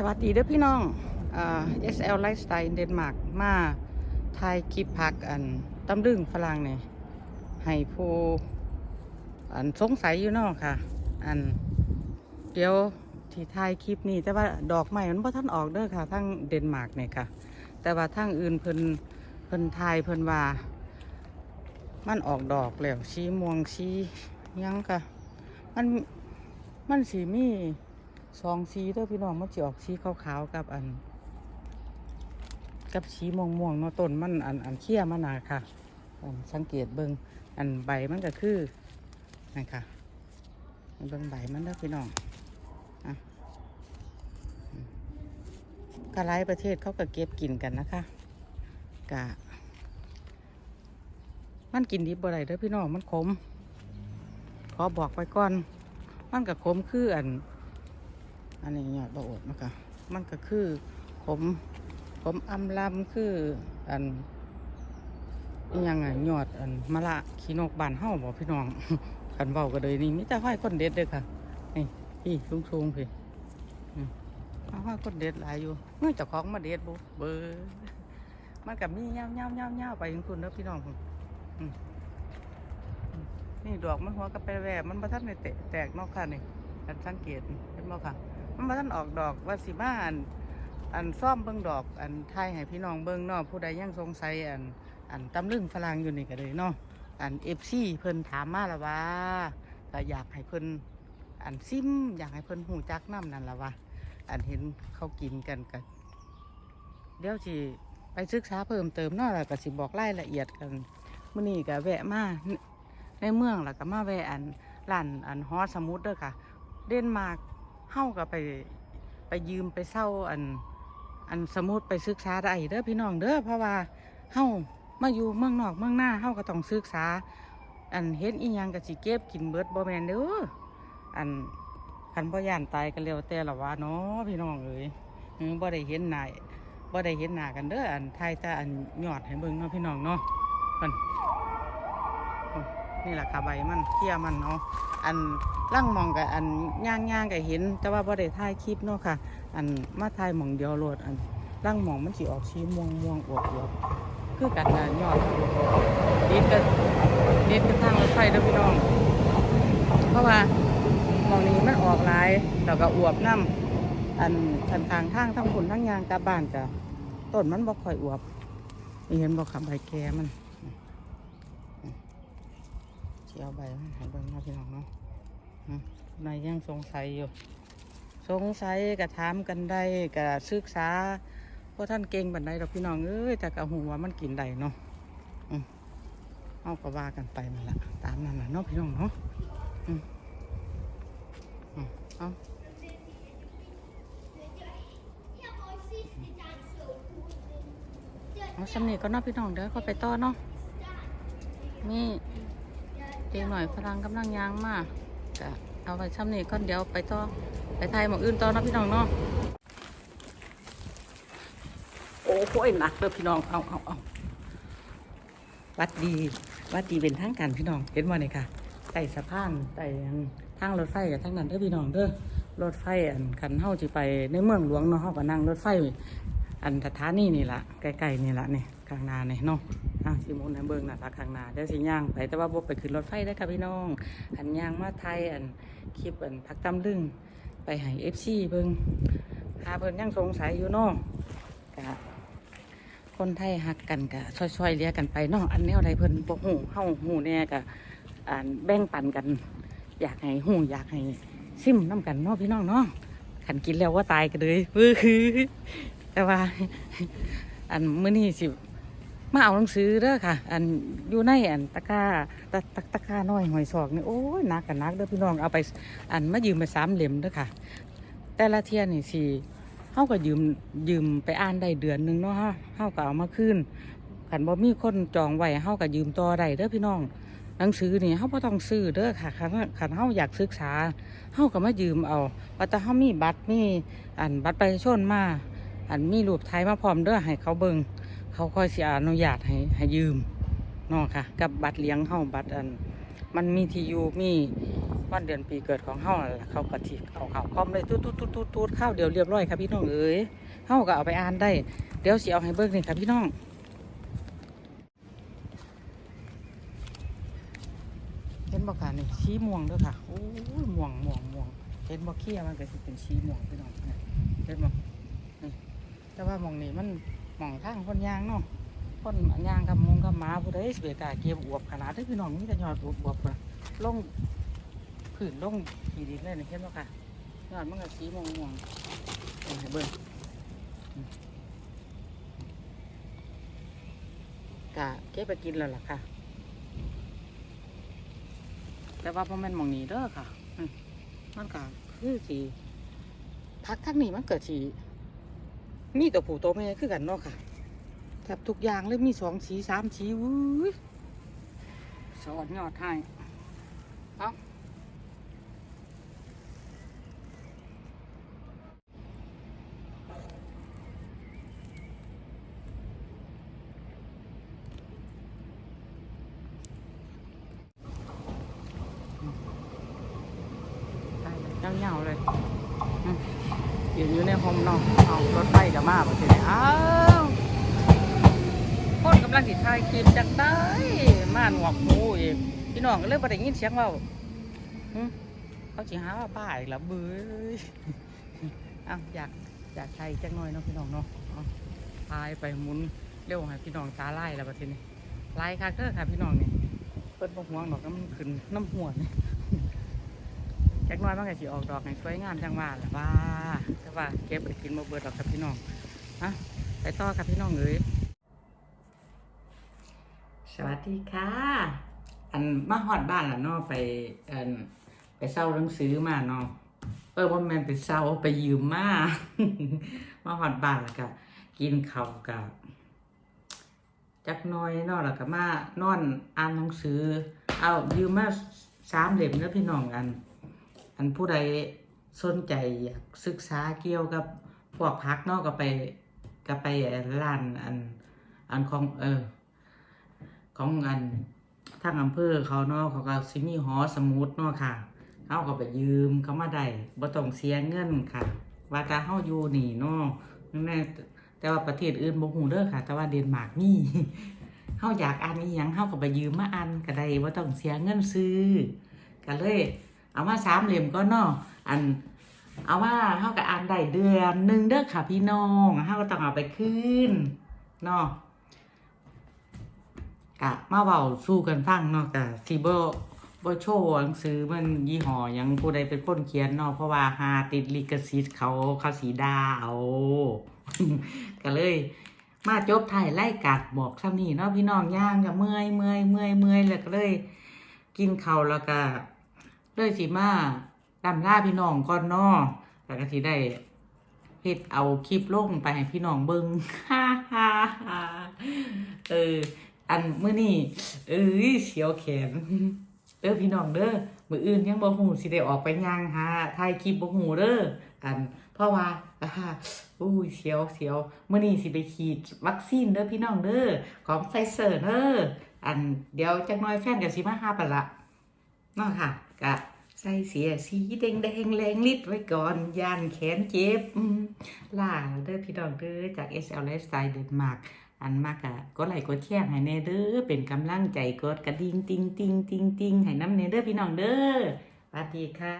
สวัสดีเด้อพี่น้องอ่า SL Lifestyle เดนมาร์กมาถ่ายคลิปพักอันตำลึงฝรั่งเนี่ยให้ผู้อันสงสัยอยู่นอกค่ะ อันเดี๋ยวที่ถ่ายคลิปนี้แต่ว่าดอกไม้มันพ่ท่านออกเด้อค่ะทั้งเดนมาร์กเนี่ยค่ะ แต่ว่าทั้งอื่นเพิ่นเพิ่นทายเพิ่นว่า มันออกดอกแล้วสีม่วงสีหยังค่ะ มันมันสีมี สองสีเด้อพี่น้องมันจะออกสีขาวๆกับอัน กับสีม่วงๆเนาะต้นมันอันอันเขี้ยมันหน่ะค่ะอันสังเกตเบิงอันใบมันก็คือนั่นค่ะเบิงใบมันเด้อพี่น้องอะก็หลายประเทศเขาก็เก็บกินกันนะคะกะมันกินดิบบ่ได้เด้อพี่น้องมันขม ขอบอกไว้ก่อน มันก็ขมคืออัน อันนี้ยอดบะอดนะคะมันก็คือผมผมอำลำคืออันยังไงยอดอันมะละขีนกบานเฮ้าบอกพี่น้องขันเบาก็เลยนี่มิแต่ห้อยคนเด็ดเด้อค่ะนี่พี่ลุงซุงพี่อืมเอาห้อยคนเด็ดหลายอยู่เมื่อเจ้าของมาเด็ดบุเบอร์มันกับมีเงาเงาเงาเงาไปถึงคุณเด้อพี่น้องนี่ดอกมันหัวกระไปแหวมันประทัดในแตกนอกค่ะนี่กันสังเกตเห็นบ่ค่ะ มันมาท่านออกดอกว่าสิมาอันอันซ่อมเบิ้งดอก อันไทยให้พี่น้องเบิ้งเนาะผู้ใดยังสงสัยอัน อันตำลึงฝรั่งอยู่นี่ก็เลยเนาะอันเอฟซีเพิ่นถามมาละว่าก็อยากให้เพิ่นอันซิมอยากให้เพิ่นหูจักน้ำนั่นละว่าอันเห็นเขากินกันกันเดี๋ยวสิไปศึกษาเพิ่มเติมเนาะแล้วก็สิบอกรายละเอียดกันมื้อนี้ก็แวะมาในเมืองแล้วก็มาแวะอันร้านอันฮอสมุดเด้อค่ะ เดนมาร์ก เฮาก็ไปไปยืมไปเศร้าอัน อันสมุดไปศึกษาได้เด้อพี่น้องเด้อเพราะว่าเฮามาอยู่เมืองนอกเมืองหน้าเฮาก็ต้องศึกษา อันเห็นอีหยังก็สิเก็บกินเบิดบ่แม่นเด้ออันคันบ่ย่านตายก็แล้วแต่ละว่าเนาะพี่น้องเอ้ยอือบ่ได้เห็นหน้าบ่ได้เห็นหน้ากันเด้ออันไทยแต่อันยอดให้เบิ่งเนาะพี่น้องเนาะมันนี่แหละค่ะใบมันเขี้ยมันเนาะ อันล่างมองกับอันย่างย่างกับเห็น แต่ว่าบ่ได้ถ่ายคลิปเนาะค่ะ อันมาถ่ายมองเดียวโลดอันล่างมองมันสิออกชี้ม่วงม่วงอวบอวบคือกันนะยอดเด็ดกันเด็ดกันทางรถไฟเด้อพี่น้อง เพราะว่ามองนี้มันออกหลายแล้วก็อวบน้ำอันทางทางทางทั้งคนทั้งยางกลับบ้านจ้ะต้นมันบ่ค่อยอวบนี่เห็นบ่ขับใบแกมัน สียวใบมันใหายเบิ่งเนาะพี่น้องเนาะนายยังสงสัยอยู่ สงสัยกะถามกันได้กะศึกษาเพราะท่านเก่งบันไดดอกพี่น้องเอ้ยแต่กะหูว่ามันกินได้เนาะอืมเอาก็ว่ากันไปนั่นละตามนั่นแหละเนาะพี่น้องเนาะอืมอืมเอาเอาสำนีก็เนาะพี่น้องเด้อเขาไปต่อเนาะนี่ ด็กหน่อยพลังกำลังยางมากก็เอาไปช่ำนี่ก่อนเดี๋ยวไปต่อไปไทยหมองอื่นต่อนะพี่น้องเนาะโอ้โหหนักเลยพี่น้องเอาเอาเอาวัดดีวัดดีเป็นทางการพี่น้องเห็นว่านี่ค่ะไต่สะพานไต่ทางรถไฟกับทางนั้นเด้อพี่น้องเด้อรถไฟอันคันเฮาสิไปในเมืองหลวงเนาะเฮาก็นั่งรถไฟ อันสถานีนี่ละใกล้ๆนี่ละนี่ข้างน้านี่เนาะ อะสิมุนในเบิ่งน่ะละข้างหน้าเดี๋ยวสิย่างไปแต่ว่าบ่ไปขึ้นรถไฟได้ค่ะพี่น้อง อันย่างมาไทยอันคลิปอันพักตำลึงไปให้ FC เบิ่งหาเพิ่นยังสงสัยอยู่เนาะกะคนไทยหักกันกะช่วยๆเลียกันไปเนาะอันแนวใดเพิ่นบ่ฮู้เฮาฮู้แน่กะอ่านแบ่งปันกัน อยากให้ฮู้อยากให้ซิมน้ำกันเนาะพี่น้องเนาะขันกินแล้วว่าตายกันเลยฟื้อแต่ว่า อันมื้อนี้สิ มาเอาหนังสือเด้อค่ะ อันอยู่ในอันตะกร้าตะตะตะกร้าน้อยหอยศอกนี่โอ้ยนักกันนักเด้อพี่น้องเอาไปอันมายืมไปสามเหลี่ยมเด้อค่ะ แต่ละเทียนี่สิเฮาก็ยืมยืมไปอ่านได้เดือนหนึ่งเนาะฮะเฮาก็เอามาคืนคันบ่มีคนจองไว้เฮาก็ยืมต่อได้เด้อพี่น้องหนังสือนี่เฮาบ่ต้องซื้อเด้อค่ะคันคันเฮาอยากศึกษาเฮาก็มายืมเอาว่าแต่เฮามีบัตรมีอันบัตรประชาชนมาอันมีรูปไทยมาพร้อมเด้อให้เขาเบิ่ง เขาค่อยสิอนุญาตให้ให้ยืมนาะค่ะ กับบัตรเลี้ยงเฮาบัตรอัน มันมีที่อยู่มีวันเดือนปีเกิดของเฮาเขากะทิเอาข่าคอมเลยตูดตูดตูดตูดตูดข้าวเดี๋ยวเรียบร้อยครับพี่น้องเอ้ยเฮาก็เอาไปอ่านได้ เดี๋ยวสิเอาให้เบิ่งนี่ครับพี่น้องเห็นบ่ค่ะนี่ชี้ม่วงด้วยค่ะโอ้ยม่วงม่วงม่วงเห็นบ่เขี้ยมันก็สิเป็นชี้ม่วงพี่น้องเห็นบ่นี่แต่ว่าหมองนี้มัน หมองทางคนยางเนาะคนยางกับมงกับหมาผู้ใดสิไปกาเก็บอวบขนาดที่พี่น้องมีแต่ยอดอวบอวบๆพุ่นน่ะลงพื้นลงขีดินเลยนี่เห็นบ่ค่ะยอดมันก็สีม่วงม่วงเอาให้เบิ่งกะเก็บไปกินแล้วล่ะค่ะ แต่ว่าพ่แม่นมองนี้เด้อค่ะ มันก็คือสีพักทั้งนี้มันเกิดสี มีตัวผู้ตัวแม่คือกันเนาะค่ะแทบทุกอย่างเลยมีสองสีสามสีวุ้ยสอนยอดให้เอาตายเงาๆเลย ยืนอยู่ในโฮมเนาะเอารถไฟกับมาบ่ทีนี้อ้าวคนกำลังสิถ่ายคลิปจากได้มาหนวกหูอีกพี่น้องก็เลยบ่ได้ยินเสียงเว้าเขาสิหาว่าบ้าอีกแล้วเบ้ยอ้าวอยากอยากถ่ายจักหน่อยเนาะพี่น้องเนาะเอายไปหมุนเร็วให้พี่น้องตาไล่แล้วบัดทีนี้ไล่ค่ะเด้อค่ะพี่น้องนี่เปิดบ่ห่วงดอกน้ำขึ้นน้ำหัวนี่ กน้อยมันก็สิออกดอกให้สวยงามจังว่าแหละว่าแต่ว่าเก็บไปกินมาเบิดดอกครับพี่น้องฮะไปต่อครับพี่น้องเอ้ยสวัสดีค่ะ อันมาฮอดบ้านล้วเนาะไปอันไปเศร้าหนังสือมาเนาะเออว่าแมนไปเศร้าไปยืมมามาฮอดบ้านแล้วก็กินข้าวกับจักน้อยนาะแล้วก็มานอนอ่านหนังสือ เอายืมมาสามเล่มเด้อพี่น้องกัน อันผู้ใดสนใจอยากศึกษาเกี่ยวกับพวกพักเนาะก็ไปก็ไปร้านอันอันของเออของอันทางอำเภอเขาเนาะเขาก็สิมีหอสมุดเนาะค่ะเฮาก็ไปยืมเขามาได้บ่ต้องเสียเงินค่ะ ว่าแต่เฮาอยู่นี่เนาะนั่นแต่ว่าประเทศอื่นบ่ฮู้เด้อค่ะ แต่ว่าเดนมาร์กมีเฮาอยากอ่านอีหยังเฮาก็ไปยืมมาอ่านก็ได้บ่ต้องเสียเงินซื้อก็เลย เอามาสามเหลี่ยมก็เนาะอัน เอาว่าเฮาก็อ่านได้เดือนหนึ่งเด้อค่ะพี่น้องเฮาก็ต้องเอาไปคืนเนาะกะมาเว้าสู้กันฟังเนาะกะสิบ่บ่โชว์หนังสือมันยี่ห้อยังผู้ใดเป็นคนเขียนเนาะเพราะว่าหาติดลิขสิทธิ์เขาเขาสีดาเอาก็เลย มาจบถ่ายไล่กัดบอกซ้ำนี่เนาะพี่น้องย่างกับเมื่อยเมื่อยเมื่อยเมื่อยแล้วก็เลย กินเขาแล้วก็ เลยสิมาดำล่าพี่น้องก่อนนาะแล้วก็สิได้เฮ็ดเอาคลิปลงไปให้พี่น้องเบิงฮ่าฮ่าฮ่าเออ อันมื้อนี้เอ้ยเสียวแขนเด้อพี่น้องเด้อมืออื่นยังบ่ฮู้สิได้ออกไปย่างหาถ่ายคลิปบ่ฮู้เด้ออัน เพราะว่าอ่าอุ้ยเสียวเสียวมื้อนี้สิไปฉีดวัคซีนเด้อพี่น้องเด้อของไฟเซอร์เด้ออันเดี๋ยวจักหน่อยแฟนก็สิมาหาปะละเนาะค่ะ ใส่เสียสีแดงแดงแรงลิดไว้ก่อนย่านแขนเจ็บล่าเด้อพี่น้องเด้อจาก SL Lifestyle เดนมาร์กอันมากอะก็ไหลกดแช่งให้แน่เด้อเป็นกำลังใจกดกระดิ่งติงติงติงติงให้น้ำเนเด้อพี่น้องเด้อสวัสดีค่ะ